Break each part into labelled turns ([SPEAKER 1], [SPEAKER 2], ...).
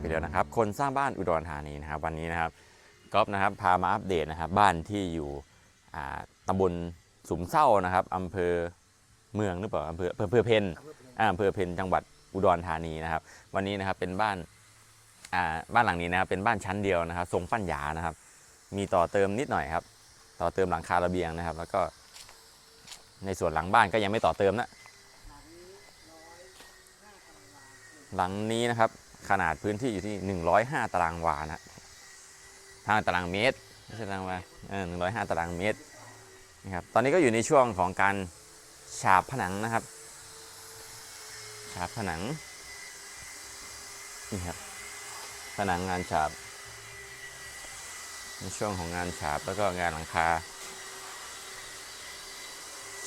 [SPEAKER 1] ไปแล้วนะครับ คนสร้างบ้านอุดรธานีนะครับ วันนี้นะครับก๊อฟนะครับพามาอัปเดตนะครับ บ้านที่อยู่ตำบลสุมเศร้านะครับอำเภอเมืองหรือเปล่าอำเภออำเภอเพนอำเภอเพนจังหวัดอุดรธานีนะครับ วันนี้นะครับเป็นบ้านบ้านหลังนี้นะครับเป็นบ้านชั้นเดียวนะครับ ทรงปั้นหยานะครับ มีต่อเติมนิดหน่อยครับ ต่อเติมหลังคาระเบียงนะครับ แล้วก็ ในส่วนหลังบ้านก็ยังไม่ต่อเติมนะหลังนี้นะครับ ขนาดพื้นที่อยู่ที่ 105 ตารางวานะทางตารางเมตรไม่ใช่ตารางวาเออ105ตารางเมตรนะครับ ตอนนี้ก็อยู่ในช่วงของการฉาบผนังนะครับ ฉาบผนัง นี่ครับ ผนังงานฉาบ ในช่วงของงานฉาบแล้วก็งานหลังคา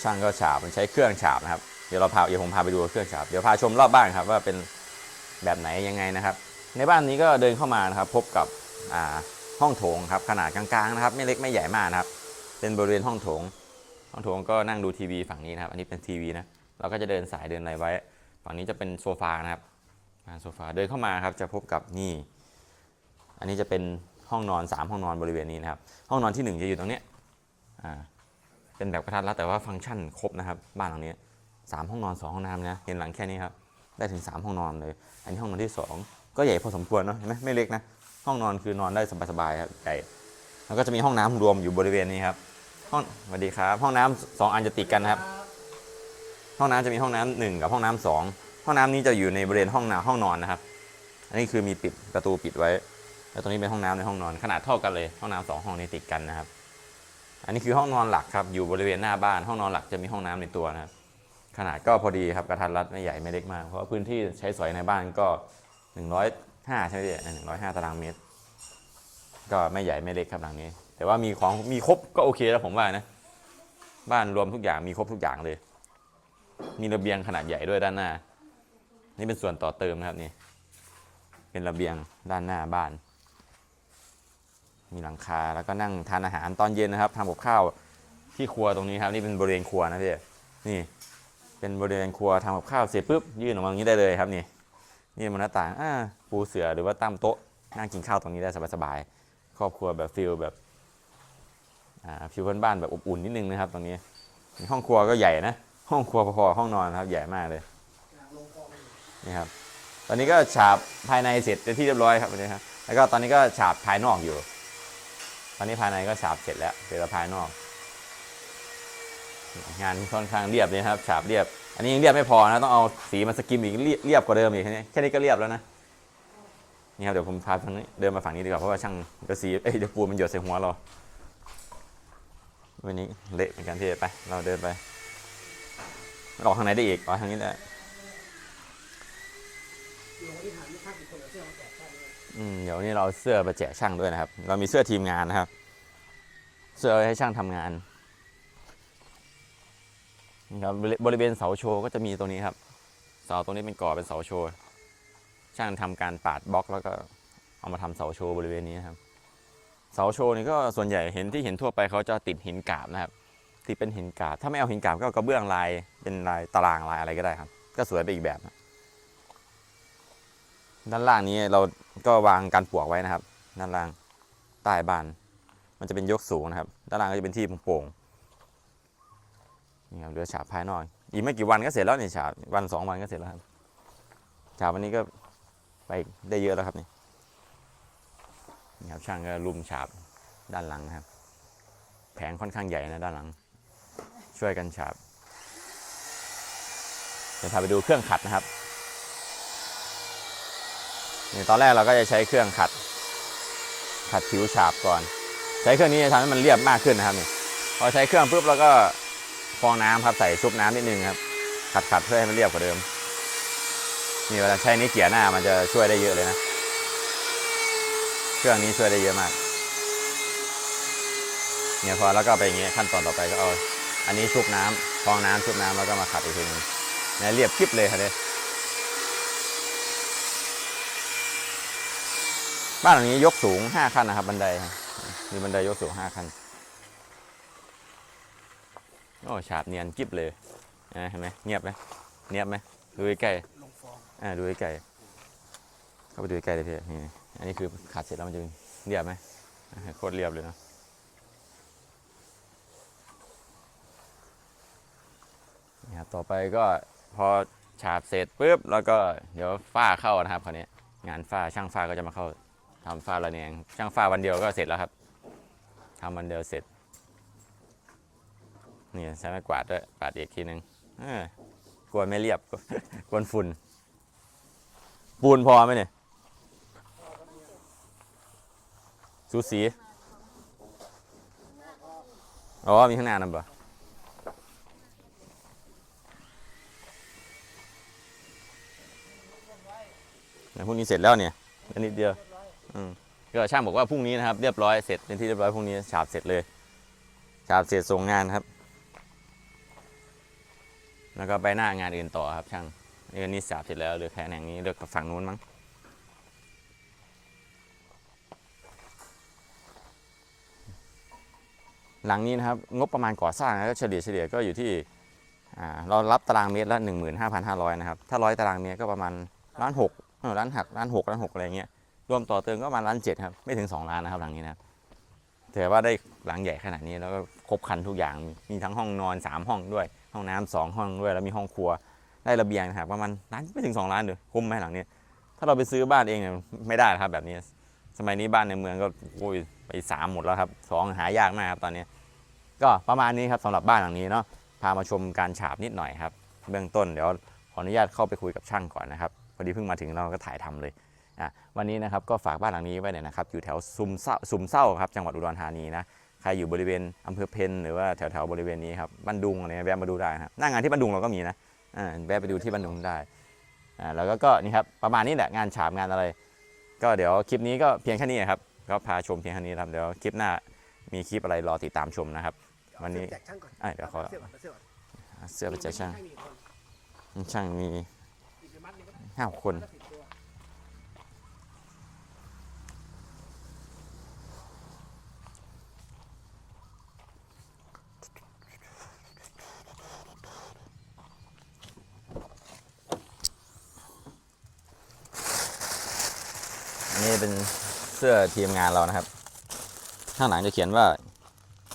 [SPEAKER 1] ช่างก็ฉาบ มันใช้เครื่องฉาบนะครับ เดี๋ยวเราพา เดี๋ยวผมพาไปดูเครื่องฉาบ เดี๋ยวพาชมรอบบ้านครับว่าเป็น แบบไหนยังไงนะครับ ในบ้านนี้ก็เดินเข้ามานะครับ พบกับห้องโถงครับขนาดกลางๆนะครับไม่เล็กไม่ใหญ่มากนะครับ เป็นบริเวณห้องโถง ห้องโถงก็นั่งดูทีวีฝั่งนี้นะครับ อันนี้เป็นทีวีนะเราก็จะเดินสายเดินอะไรไว้ ฝั่งนี้จะเป็นโซฟานะครับอ่าโซฟาเดินเข้ามาครับจะพบกับนี่ อันนี้จะเป็นห้องนอน 3 ห้องนอนบริเวณนี้นะครับ ห้องนอนที่ 1 จะอยู่ตรงเนี้ยเป็นแบบกระทัดรัดแต่ว่าฟังก์ชันครบนะครับ บ้านหลังนี้สามห้องนอนสองห้องน้ำนะเห็นหลังแค่นี้ครับ ได้ถึง 3 ห้องนอนเลย อันนี้ห้องนอนที่ 2 ก็ใหญ่พอสมควรเนาะเห็นไหมไม่เล็กนะห้องนอนคือนอนได้สบายๆครับใหญ่แล้วก็จะมีห้องน้ำรวมอยู่บริเวณนี้ครับห้องสวัสดีครับ ห้องน้ำสองอันจะติดกันนะครับ ห้องน้ำจะมีห้องน้ำหนึ่งกับห้องน้ำสองห้องน้ำนี้จะอยู่ในบริเวณห้องน้ำห้องนอนนะครับ อันนี้คือมีปิดประตูปิดไว้ แล้วตรงนี้เป็นห้องน้ำในห้องนอนขนาดเท่ากันเลย ห้องน้ำสองห้องนี้ติดกันนะครับ อันนี้คือห้องนอนหลักครับอยู่บริเวณหน้าบ้าน ห้องนอนหลักจะมีห้องน้ำในตัวนะครับ ขนาดก็พอดีครับกระทัดรัดไม่ใหญ่ไม่เล็กมากเพราะพื้นที่ใช้สอยในบ้านก็ 105 ใช่ไหมพี่หนึ่งร้อยห้าตารางเมตร ก็ไม่ใหญ่ไม่เล็กครับหลังนี้ แต่ว่ามีของมีครบก็โอเคแล้วผมว่านะ บ้านรวมทุกอย่างมีครบทุกอย่างเลย มีระเบียงขนาดใหญ่ด้วยด้านหน้า นี่เป็นส่วนต่อเติมนะครับนี่ เป็นระเบียงด้านหน้าบ้าน มีหลังคาแล้วก็นั่งทานอาหารตอนเย็นนะครับทำกับข้าวที่ครัวตรงนี้ครับ นี่เป็นบริเวณครัวนะพี่นี่ เป็นบริเวณครัวทำกับข้าวเสร็จปุ๊บยื่นออกมาอย่างนี้ได้เลยครับนี่นี่มันหน้าต่างอ่าปูเสือหรือว่าตั้มโต๊ะนั่งกินข้าวตรงนี้ได้สบายๆครอบครัวแบบฟิลแบบอ่าฟิลบ้านๆแบบอบอุ่นนิดนึงนะครับ ตรงนี้ห้องครัวก็ใหญ่นะห้องครัวพอๆห้องนอนครับใหญ่มากเลยนี่ครับตอนนี้ก็ฉาบภายในเสร็จเป็นที่เรียบร้อยครับวันนี้ครับแล้วก็ตอนนี้ก็ฉาบภายนอกอยู่ ตอนนี้ภายในก็ฉาบเสร็จแล้วเหลือภายนอก งานค่อนข้างเรียบเลยนะครับฉาบเรียบ อันนี้ยังเรียบไม่พอนะต้องเอาสีมาสกิมอีกเรียบกว่าเดิมอีกแค่นี้แค่นี้ก็เรียบแล้วนะนี่ครับเดี๋ยวผมพาทางนี้เดินมาฝั่งนี้ดีกว่าเพราะว่าช่างเดี๋ยวสีเอ้ยเดี๋ยวปูนมันหยดใส่หัวเราวันนี้เละเหมือนกันพี่ไป เราเดินไปออกทางไหนได้อีกออกทางนี้ได้อืมเดี๋ยวนี้เราเสื้อไปแจกช่างด้วยนะครับ เรามีเสื้อทีมงานนะครับ เสื้อให้ช่างทำงาน ครับบริเวณเสาโชว์ก็จะมีตรงนี้ครับ เสาตรงนี้เป็นก่อเป็นเสาโชว์ ช่างทำการปาดบล็อกแล้วก็เอามาทำเสาโชว์บริเวณนี้ครับ เสาโชว์นี่ก็ส่วนใหญ่เห็นที่เห็นทั่วไปเขาจะติดหินกาบนะครับติดเป็นหินกาบ ถ้าไม่เอาหินกาบก็เอากระเบื้องลายเป็นลายตารางลายอะไรก็ได้ครับ ก็สวยไปอีกแบบนะด้านล่างนี้เราก็วางการปลวกไว้นะครับ ด้านล่างใต้บ้าน มันจะเป็นยกสูงนะครับ ด้านล่างก็จะเป็นที่โปร่ง นี่ครับเรือฉาบภายนอกอีกไม่กี่วันก็เสร็จแล้วนี่ฉาบวันสองวันก็เสร็จแล้วครับฉาบวันนี้ก็ไปได้เยอะแล้วครับนี่นี่ครับช่างก็ลุมฉาบด้านหลังครับ แผงค่อนข้างใหญ่นะด้านหลัง ช่วยกันฉาบเดี๋ยวพาไปดูเครื่องขัดนะครับนี่ตอนแรกเราก็จะใช้เครื่องขัด ขัดผิวฉาบก่อน ใช้เครื่องนี้จะทำให้มันเรียบมากขึ้นนะครับนี่พอใช้เครื่องปุ๊บเราก็ ฟองน้ำครับใส่ชุบน้ำนิดนึงครับ ขัดขัดเพื่อให้มันเรียบกว่าเดิมนี่เวลาใช้นี้เกี่ยหน้ามันจะช่วยได้เยอะเลยนะ เครื่องนี้ช่วยได้เยอะมาก เนี่ยพอแล้วก็ไปอย่างเงี้ยขั้นตอนต่อไปก็เอาอันนี้ชุบน้ำฟองน้ำชุบน้ำแล้วก็มาขัดอีกทีนึงเนี่ยเรียบคลิปเลยครับเนี่ยบ้านหลังนี้ยกสูง 5 ขั้นนะครับ บันไดมีบันไดยกสูง 5 ขั้น โอ้ฉาบเนียนกิ๊บเลยนะเห็นไหมเงียบไหมเนียบไหมดูใกล้ๆอ่าดูใกล้เข้าไปดูใกล้เลยพี่นี่อันนี้คือขัดเสร็จแล้วมันจะเรียบไหมอะโคตรเรียบเลยเนาะนี่ครับต่อไปก็พอฉาบเสร็จปุ๊บแล้วก็เดี๋ยวฝ้าเข้านะครับคราวนี้งานฝ้าช่างฝ้าก็จะมาเข้าทำฝ้าระแนงช่างฝ้าวันเดียวก็เสร็จแล้วครับทำวันเดียวเสร็จ นี่ใช้ไม้กวาดด้วยกวาดอีกทีหนึ่งกลัวไม่เรียบกวนฝุ่น ปูนพอไหมเนี่ยสูสี อ๋อ มีข้างหน้านปะเนี่พรุ่งนี้เสร็จแล้วเนี่ยอันนิดเดียวก็ช่างบอกว่าพรุ่งนี้นะครับ เรียบร้อยเสร็จเป็นที่เรียบร้อยพรุ่งนี้ฉาบเสร็จเลยฉาบเสร็จส่งงานครับ แล้วก็ไปหน้างานอื่นต่อครับช่างนี่ก็นี่ฉาบเสร็จแล้วเหลือแค่แหน่งนี้เหลือกับฝั่งนู้นมั้งหลังนี้นะครับงบประมาณก่อสร้างนะก็เฉลี่ยเฉลี่ยก็อยู่ที่เรารับตารางเมตรละ 15,500 นะครับ ถ้าร้อยตารางเมตรก็ประมาณล้านหกล้านหักล้านหกล้านหกอะไรเงี้ยรวมต่อเติมก็ประมาณล้านเจ็ดครับไม่ถึง 2 ล้านนะครับหลังนี้นะถือว่าได้หลังใหญ่ขนาดนี้แล้วก็ครบครันทุกอย่างมีมีทั้งห้องนอน 3 ห้องด้วย ห้องน้ำสองห้องด้วยแล้วมีห้องครัวได้ระเบียงนะครับประมาณล้านไม่ถึง2ล้านเลยคุ้มไหมหลังนี้ถ้าเราไปซื้อบ้านเองเนี่ยไม่ได้ครับแบบนี้ สมัยนี้บ้านในเมืองก็โอ้ยไปสามหมดแล้วครับสองหายากมากครับตอนนี้ ก็ประมาณนี้ครับสำหรับบ้านหลังนี้เนาะพามาชมการฉาบนิดหน่อยครับ เบื้องต้นเดี๋ยวขออนุญาตเข้าไปคุยกับช่างก่อนนะครับพอดีเพิ่งมาถึงเราก็ถ่ายทำเลยอะวันนี้นะครับก็ฝากบ้านหลังนี้ไว้เนี่ยนะครับ อยู่แถวซุมเศร้าซุมเศร้าครับจังหวัดอุดรธานีนะ ใครอยู่บริเวณอำเภอเพนหรือว่าแถวๆบริเวณนี้ครับบ้านดุงอะไรเงี้ยแวะมาดูได้นะครับหน้างานที่บ้านดุงเราก็มีนะอ่าแวะไปดูที่บ้านดุงได้อ่าแล้วก็ก็นี่ครับประมาณนี้แหละงานฉาบงานอะไร ก็เดี๋ยวคลิปนี้ก็เพียงแค่นี้นะครับก็พาชมเพียงแค่นี้ครับเดี๋ยวคลิปหน้ามีคลิปอะไรรอติดตามชมนะครับ วันนี้
[SPEAKER 2] แจกช่างก่อน
[SPEAKER 1] อะเดี๋ยวขอ
[SPEAKER 2] เสื้อก่อนเสื้อก่อน
[SPEAKER 1] หาเสื้อไปแจกช่าง
[SPEAKER 2] ให้มีคน
[SPEAKER 1] ช่างมี
[SPEAKER 2] อีกมัดหนึงก็
[SPEAKER 1] ห้าคน
[SPEAKER 2] ละสิบตัว
[SPEAKER 1] อันนี้ เป็นเสื้อทีมงานเรานะครับ ข้างหลังจะเขียนว่า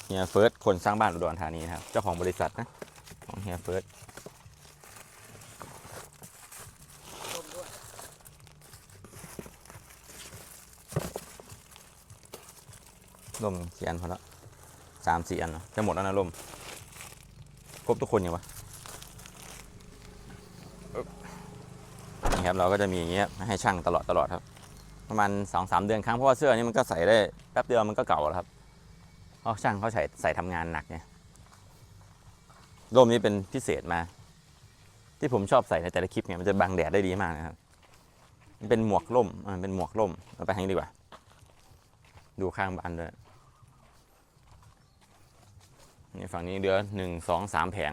[SPEAKER 1] เฮียเฟิร์สคนสร้างบ้านอุดรธานีนะครับ เจ้าของบริษัทนะ ของเฮียเฟิร์สร่มเขียนพอแล้วสามสี่อันเนะจะหมดแล้วนะร่มครบทุกคนยังวะนี่ครับเราก็จะมีอย่างเงี้ยให้ช่างตลอดตลอดครับ ประมาณสองสามเดือนครั้งเพราะว่าเสื้อนี้มันก็ใส่ได้แป๊บเดียวมันก็เก่าแล้วครับเพราะช่างเขาใส่ใส่ทำงานหนักไงร่มนี้เป็นพิเศษมา ที่ผมชอบใส่ในแต่ละคลิปไงมันจะบังแดดได้ดีมากนะครับมันเป็นหมวกร่มอ่าเป็นหมวกร่มเราไปทางนี้ดีกว่า ดูข้างบ้านด้วยนี่ฝั่งนี้เดือหนึ่งสองสามแผง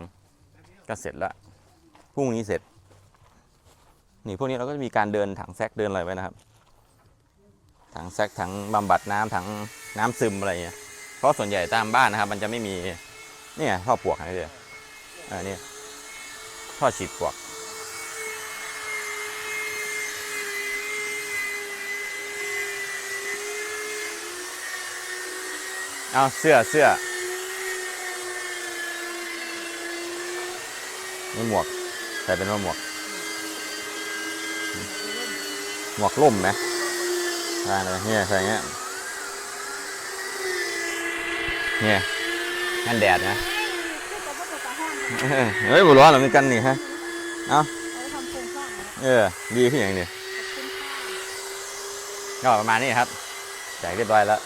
[SPEAKER 1] ก็เสร็จละพรุ่งนี้เสร็จ นี่พวกนี้เราก็จะมีการเดินถังแซกเดินอะไรไว้นะครับ ถังแซกถังบำบัดน้ำถังน้ำซึมอะไรเงี้ยเพราะส่วนใหญ่ตามบ้านนะครับ มันจะไม่มีเนี่ยท่อปวกอะไรเลยอ่านี่ท่อฉีดปวกเอาเสื้อเสื้อนี่หมวกใส่เป็นว่าหมวก หมวกล่มไหม ได้เลยเนี่ยใส่อย่างเงี้ยเนี่ยงั้นแดดนะ
[SPEAKER 3] คือกับว่าตัวตาห้องมัน
[SPEAKER 1] เออเฮ้ยบุร้อนเหมือนกันนี่ฮะ
[SPEAKER 3] เอาทำโครงสร้างนะ
[SPEAKER 1] เออดีขึ้นอย่างนี้
[SPEAKER 3] ขอบคุณค่ะ
[SPEAKER 1] ก็ประมาณนี้ครับแจกเรียบร้อยแล้ว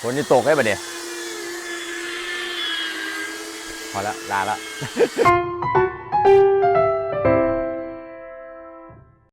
[SPEAKER 1] ฝนจะตกได้ปะเดี๋ยวพอละลาละ